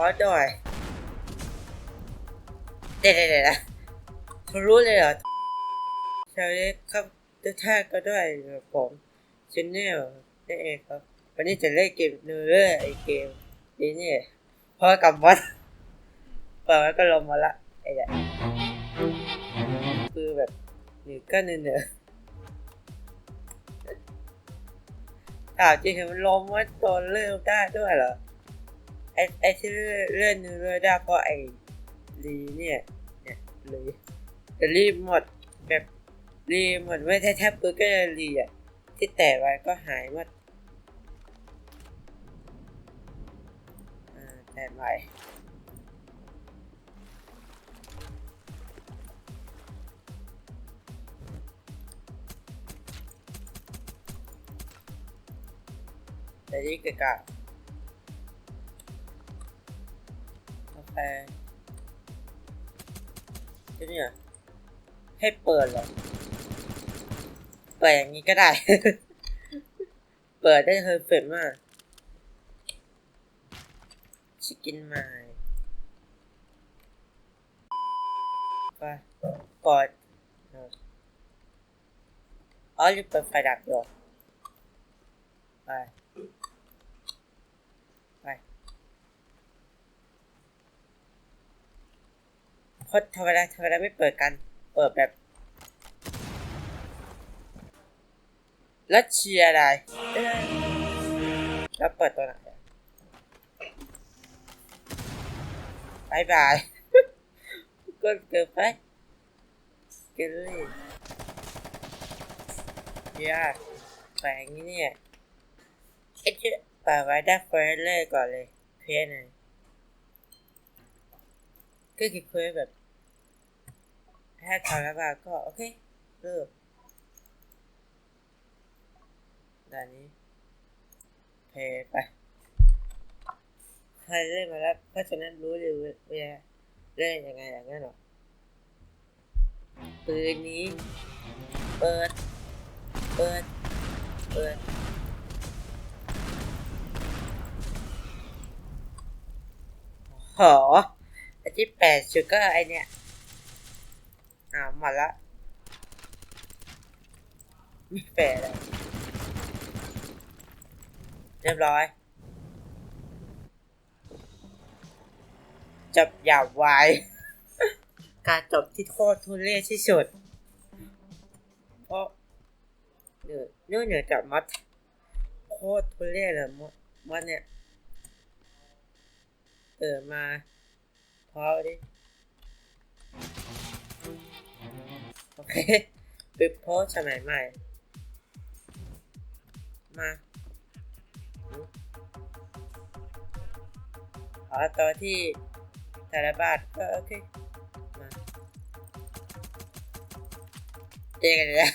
อสด้วยเดี๋ยวเดี๋ยวเดี๋ยวนะเขารู้เลยเหรอสวัสดีครับทุกท่านก็ด้วยผมชินเนลนี่เองครับ วันนี้จะเล่นเกมเนื้อไอเกมนี้นี่เพราะว่ากำวัดเปิดไว้ก็ลงมาละไอ้เนี่ยคือแบบหนึ่งก็เนื้อถามจริงมันลงว่าตัวเลือกได้ด้วยเหรอ ไอ้ไอ้ที่เลื่อนเลื่อนเลื่อได้เพราะไอ้รีเนี่ยเนี่ยรีแต่รีหมดแบบรีหมดไม่แทบปืนก็จะรีอะที่แตะไว้ก็หายหมดแตะไว้แต่นี่กะกะ โอเคที่นี่ให้เปิดเหรอ เปิดอย่างนี้ก็ได้ เปิดได้เพอร์เฟกมากชิคกินไม้ไปปิดอ๋อหรือเปิดไฟดับอยู่ไป เพราะธรรมดาธรรมดาไม่เปิดกัน เปิดแบบ แล้วเชียร์อะได้แล้วเปิดตัวไหนะบายบายก็เกินไปเกินเลยยากแปลงนี้เนี่ยเอ๊ะจะเปิดไว้ได้เฟรนเลยก่อนเลย เพื่อนเลย ก็คือควสแบบถ้าทำแล้วก็โอเคเลิกด่านนี้เพไปใครเล่นมาแล้วเพราะฉะนั้นรู้เลยว่าเล่นยังไงอย่างนั้นหรอปืนนี้ เปิด เปิด เปิดหอ ที่แปดชุดก็ไอเนี่ยอ้าวหมดละไม่แปดเลยเรียบร้อย จบอย่างไวการจบที่โคตรทุเรศที่สุดเพราะเหนือเนื่องเหนือจากมัดโคตรทุเรศเลยมัดมัดเนี่ย เออมา พอดิ โอเคปิดโพสสมัยใหม่ มาอ๋อตัวที่แต่ละบาทก็โอเค มาเจอกันแล้ว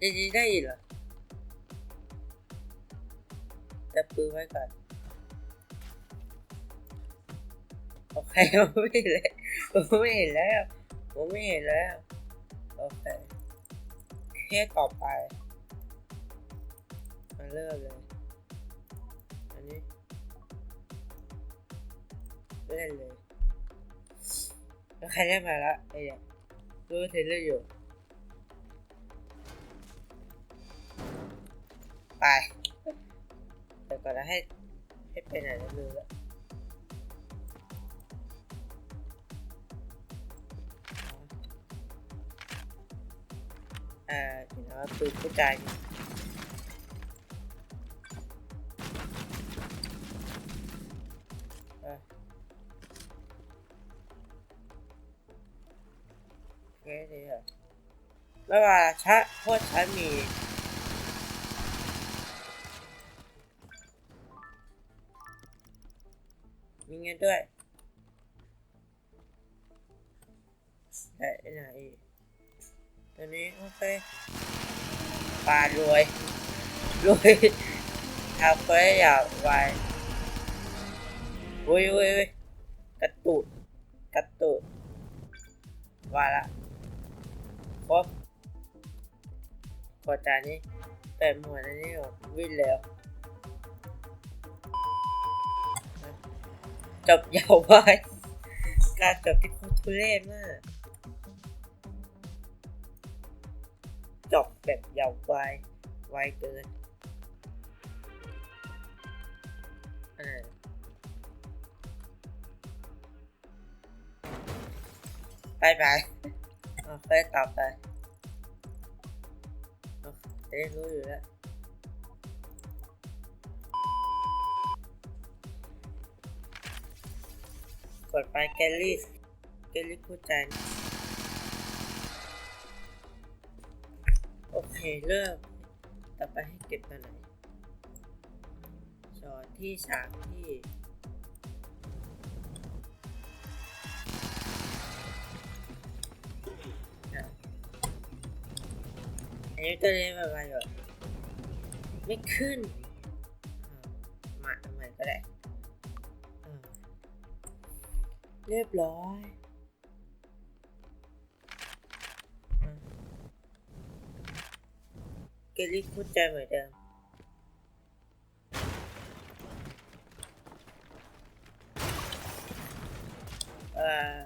จะดีได้อีกเหรอจะปืนไว้ก่อน ผมไม่เห็นแล้วผมไม่เห็นแล้วผมไม่เห็นแล้วโอเคแค่ต่อไปมาเริ่มเลยอันนี้เล่นเลยแล้วใครได้มาละไอ้เนี่ยดูเทเลอร์อยู่ไปเดี๋ยวก่อนนะให้ให้ไปไหนแล้วลืมละ อ่าเดี๋ยวนะปืนผู้ใจโอเคดีอะไม่ว่าชะพวกฉันมี ปลารวยรวยทำเพื่อยากไวอุ้ยอุ้ยอุ้ยกระตุกกระตุกว่าละครบกดจานนี้เปิดหมวดอันนี้ก่อนวิ่งเร็วจบยาวไปการจบที่คตรทุเรศมาก แบบยาวไปไวเกินอ่าไปไปเอาเฟซต่อไปเอาจะได้รู้อยู่แล้วกดไปแกลลี่แกลลี่คู่ใจ โอเค เริ่ม ต่อไปให้เก็บตัวไหนสอนที่สามที่อะอันนี้ตัวนี้แบบว่าแบบไม่ขึ้น มาทำไมก็ได้อะเรียบร้อย ลลี่พูดใจเหมือนเดิมเอ่อ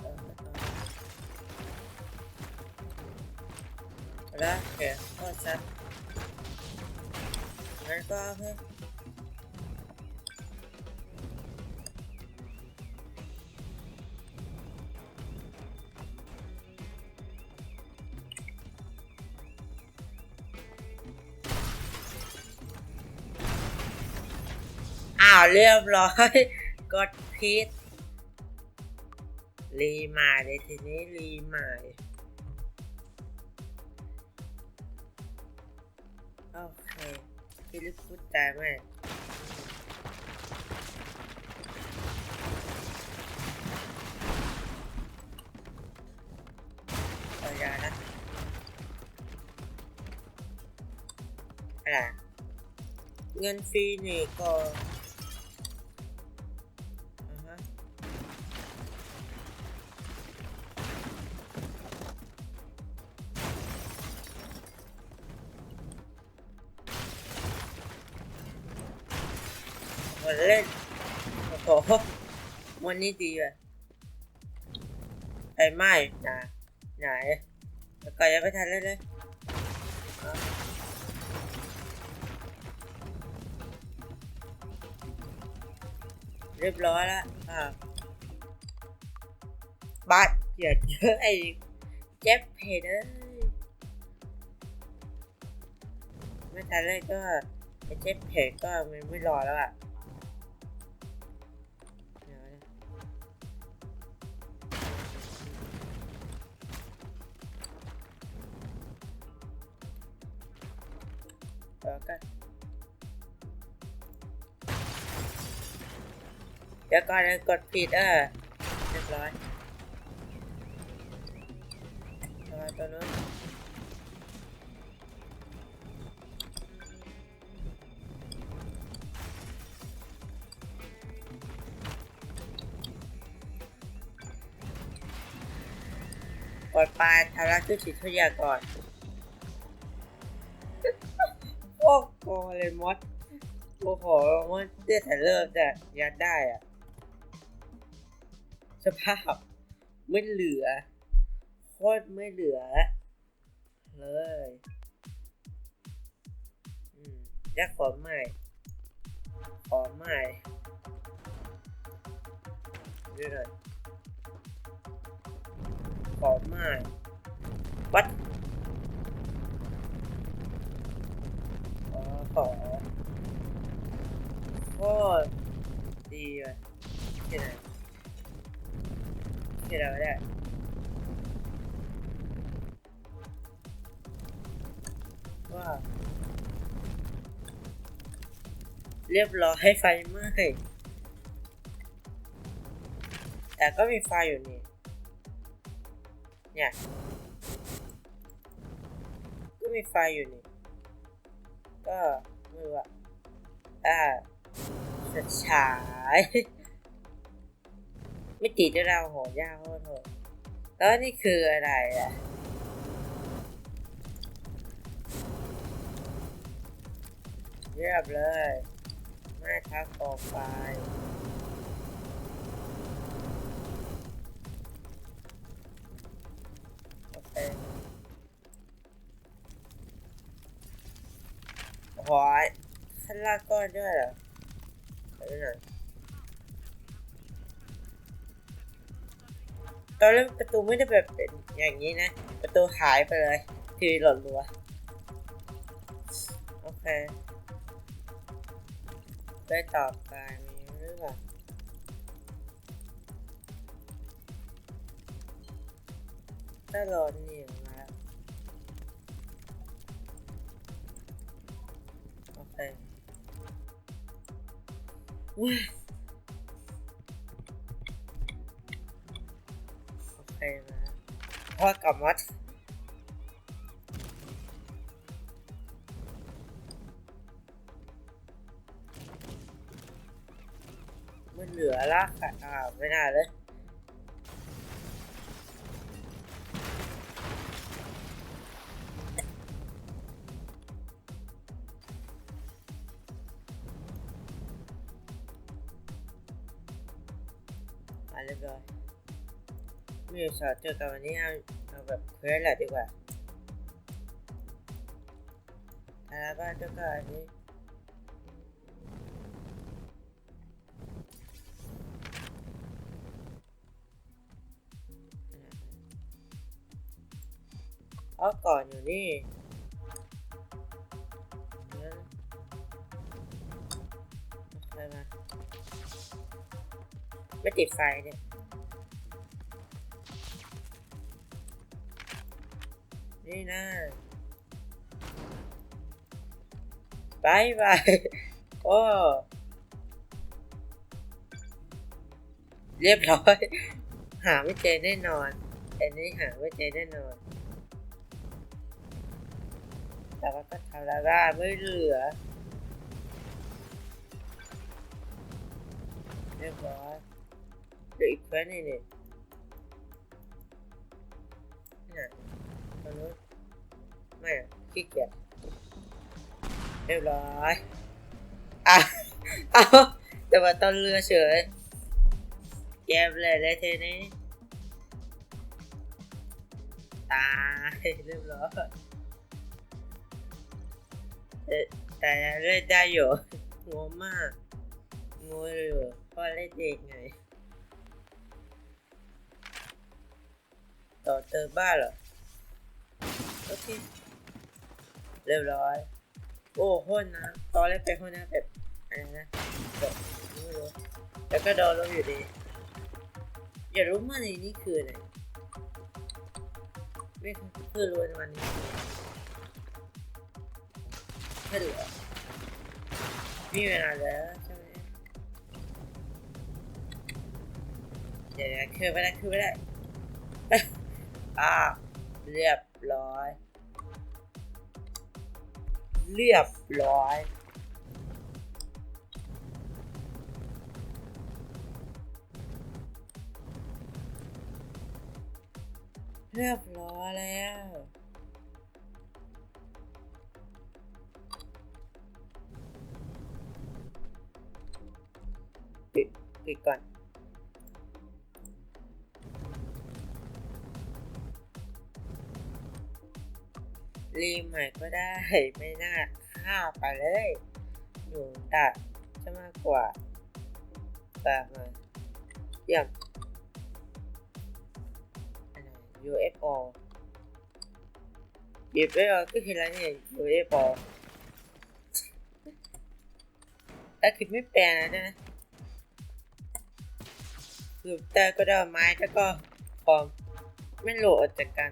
เอ่อเอ่อแล้วเดี๋ยวก็ชัดงั้นก็ เรียบร้อยกดพิษรีมาเลยทีนี้รีมาเลยโอเคฟิลิปพูดใจไหมเอายานะอะไรเงินฟรีนี่ก็ นนี้ดีว่ะไอ้ไม่นะไหนแล้วก็ยังไม่ทันเลยเลยเรียบร้อยแล้วอ่าบัตรเกียดเยอะไอ้เจ็บเพจเอ้ยไม่ทันเลยก็ไอ้เจ็บเพจก็มันไม่รอแล้วอะ ก่อนกดผิดเออเรียบร้อยตัวตัวนู้นกดไปทาราชุดฉีดทุยาก่อนโอ้โหเลยมดโอ้โหมดเตี้ยแต่เริ่มแต่ยัดได้อะ สภาพไม่เหลือโคตรไม่เหลือ เลยอืมยักขอใหม่ ขอใหม่ดูหน่อยขอใหม่วัดขอขอโคตรดีเลยที่ไหน ที่ไหนได้ว่าเรียบร้อยให้ไฟไหม้แต่ก็มีไฟอยู่นี่ เนี่ย ก็มีไฟอยู่นี่ ก็ไม่รู้อะอ่าจะฉาย ไม่ติดด้วยเราโหยากโคตรโหแล้วนี่คืออะไรอะเรียบเลยไม่ทักต่อไปโอเคโอ้ยขั้นลากก้อนด้วยเหรอไปดูหน่อย ตอนแรกประตูไม่ได้แบบเป็นอย่างนี้นะ ประตูหายไปเลย ทีหล่นรัวโอเคได้ตอบไปมีหรือเปล่าถ้าหลดเหนียวมาแล้วโอเค พอกลับมามันเหลือละค่ะอ่า ไม่น่าเลยมาเรียบร้อยไม่อยู่สอดเจอกันวันนี้เอาเอาแบบเควสแหละดีกว่าทาราบ้านเจ้าก็อันนี้เอาก่อนอยู่นี่ใครมาไม่ติดไฟเนี่ย บายบายโอ้เรียบร้อย หาไม่เจอแน่นอน อันนี้หาไม่เจอแน่นอนแต่ว่าก็ทำแล้วได้ไม่เหลือ เรียบร้อยเหลืออีกเควสนี่นี่ที่ไหนตรงนู้น ไม่ขี้เกียจเรียบร้อยอะเอาแต่ว่าต้นเรือเฉยเก็บเลยเลยทีนี้ตายเรียบร้อยเอ๊ะแต่เล่นได้อยู่งงมากงงอยู่เพราะเล่นเด็กไงต่อเติมบ้านเหรอโอเค เรียบร้อย โอ้โห้นนะตอนแรกเป็นห้นนะแบบอะไรนะแบบไม่รู้แล้วก็โดนลงอยู่ดี อย่ารู้ว่าในนี้คืออะไรไม่คือรู้ในวันนี้ไม่เหลือมีเวลาแล้วใช่ไหมเดี๋ยวคือไม่ได้คือไม่ได้อ่าเรียบร้อย เรียบร้อยเรียบร้อยแล้ว ปิดปิดก่อน รีมใหม่ก็ได้ไม่น่าฆ่าไปเลยอยู่ดักจะมากกว่าแตามาเยี่ยมอันไหน UFO หยิบไปเหรอก็คืออะไรเนี่ย UFO แต่คือไม่แปลนะนะคือแต่ก็ได้ไม้แล้วก็ฟอมไม่โหลดจากกัน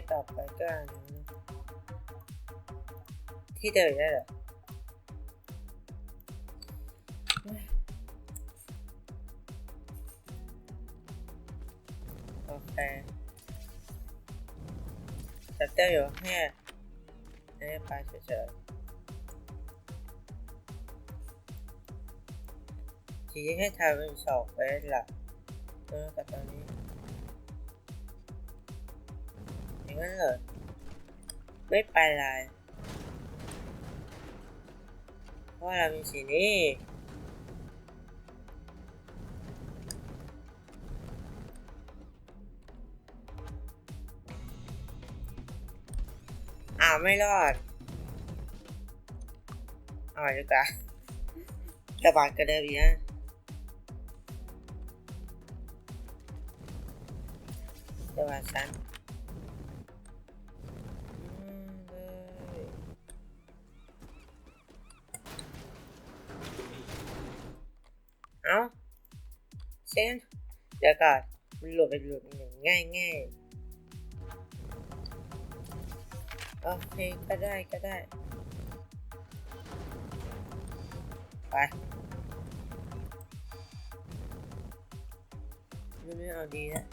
สต่อไปก็ ที่เดินได้เหรอโอเคแต่เต้อยู่แค่ไม่ได้ไปเฉยๆทีให้ทำเป็นสองเฟสหลักเออกับตอนนี้ งั้นเหรอ ไม่ไปไรเพราะเรามีสีนี้อ้าวไม่รอดเอาดีกว่ากระบาดกระเดิมอีกนะกระบาดฉัน นเดี๋ยวก่อนมันหลุดไปหลุดอย่างง่ายง่ายโอเคก็ได้ก็ได้ ไปดูนี่เอาดีนะ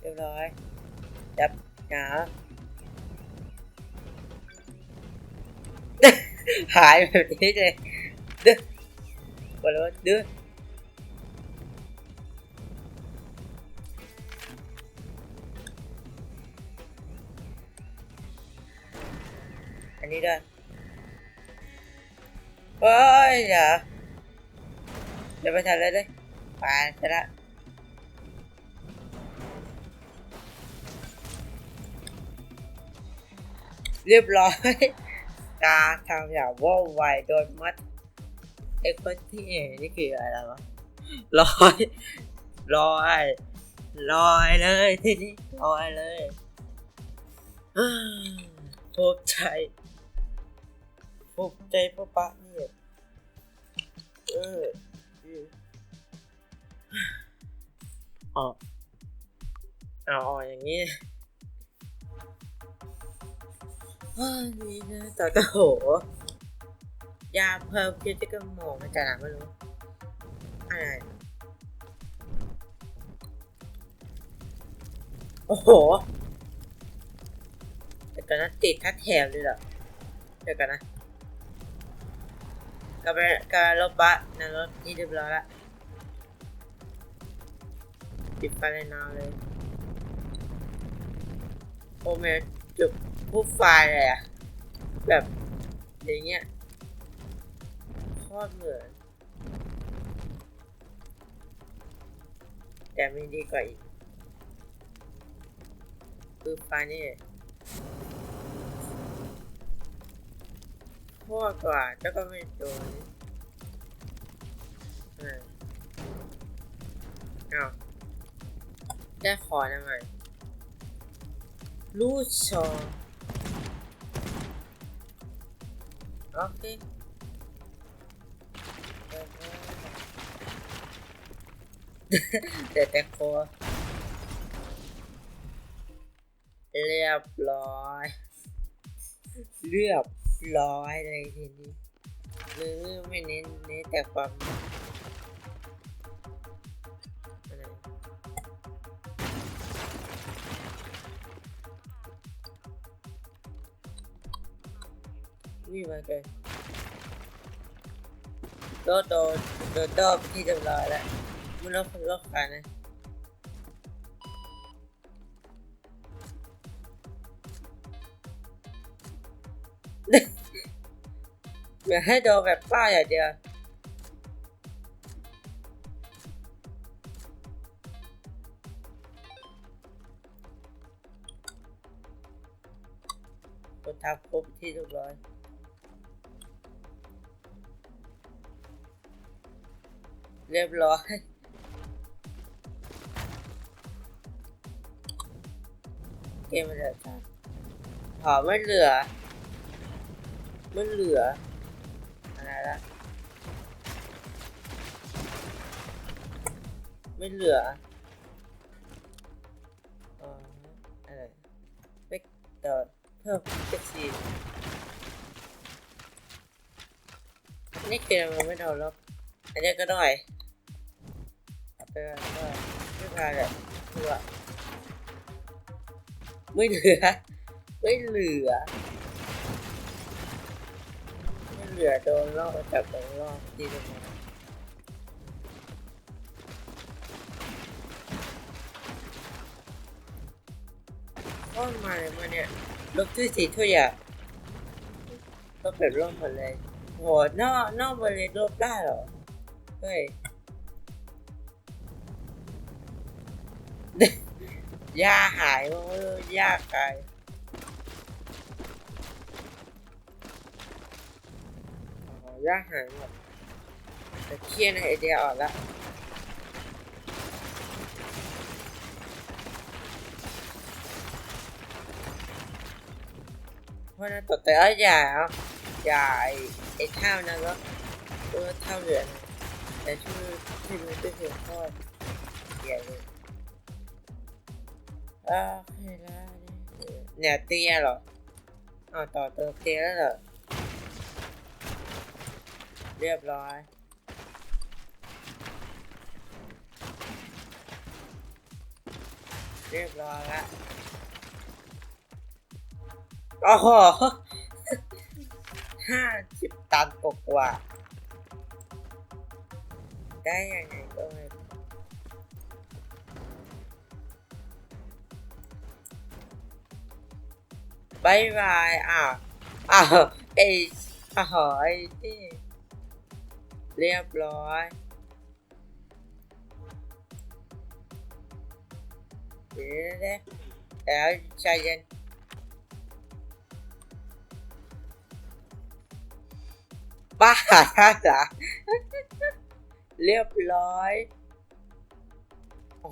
เรียบร้อยจับหนา หายแบบนี้เลยเด้อบอกเลยว่าเด้ออันนี้ด้วยเฮ้ยเดี๋ยวเดี๋ยวไปทำเลยเลยไปซะละเรียบร้อย การทำอย่างว่องไวโดนมัดไอ้คนที่เอนี่คืออะไรวะลอยลอยลอยเลยทีนี้ลอยเลยภูมิใจภูมิใจพ่อปะเนี่ยเออออ๋ออาออย่างนี้ นี่นะแต่ก็โหยาเพิ่มคิดจะกระหม่อมมาจากไหนไม่รู้อะไรโอ้โหเดี๋ยวกันนะติดทัดแถบเลยเหรอเดี๋ยวกันนะกับไปกลับรถบัสนะรถนี่เรียบร้อยละปิดไฟเลยนอนเลยโอเมจุด ผู้ไฟเลยอะแบบอย่างเงี้ยโคตรเหมือน แต่ไม่ดีกว่าอีกคือไฟนี่โคตรกว่าเจ้าก็ไม่โดนอ่าอ้าวได้ขอนะมันลูชอ โอเคเดี๋ยวแต่โคเรียบร้อยเรียบร้อยเลยทีนี้หรือไม่เน้นเน้นแต่ความ วิ่งมาเกินโดนโดนโดนโดนที่เรียบร้อยแล้วมันลบลบกันนะอย่าให้โดนแบบป้าอย่างเดียวกดทับครบที่เรียบร้อย เรียบร้อยเกมมันเหลือจ้าหอไม่เหลือไม่เหลือ อะไรละไม่เหลืออ๋ออะไรเล็กต่อเพิ่มเจ็ดสี่นี่เกมมันไม่โดนลบอันนี้ก็ได้ เอาไปก็ได้ไม่พาแบบเพื่อไม่เหลือ ไม่เหลือ ไม่เหลือโดนลอกจากตรงลอกที่ตรงนั้นก็มาเลยมาเนี่ยลบที่สีถ้วยอะลบแบบลบหมดเลยโหนอกนอกบริเวณลบได้เหรอ เฮ้ย หญ้าหายเพราะว่าหญ้าไกลอ๋อหญ้าหายหมดแต่เครียดในไอเดียออกล้วเพราะนั้นต่อแต่ว่าอย่าอย่าไอไอเท่านั้นก็ตัวเท่าเหลือนะแต่ชื่อที่รู้จะเห็นทอดเกียเลย โอเคแล้วเนี่ยเตี้ยเหรออ้าต่อเติมเตี้ยแล้วเหรอ เรียบร้อย เรียบร้อยละโอ้โหห้าสิบตันกว่า ได้ยังไงก็ไม่รู้ บายบายอ้าวอ้าวไอ้อ้าวไอ้ที่เรียบร้อยเดี๋ยวนะแล้วใจเย็นบ้าท่าจ๋าเรียบร้อย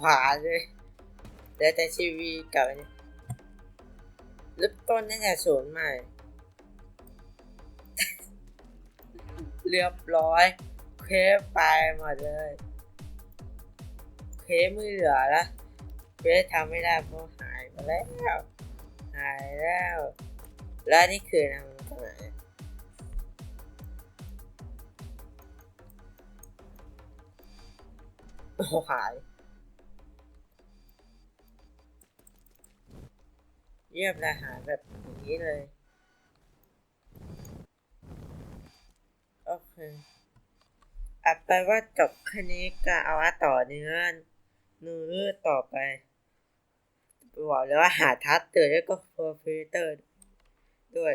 หวานเลยเดี๋ยวแต่ชีวีกับอันนี้ เริ่มต้นตั้งแต่ศูนย์ใหม่ เรียบร้อย เคฟไปหมดเลย เคฟไม่เหลือละเคฟทำไม่ได้เพราะหายไปแล้ว หายแล้ว แล้วนี่คือนำตรงไหนโอ้หาย เยี่ยมทหารแบบนี้เลย โอเคอัดไปว่าจบแค่นี้ก็เอาว่าต่อเนื้อเนื้อต่อไปบอกเลยว่าหาทัสเตอร์แล้วก็เพอร์ฟิเตอร์ด้วย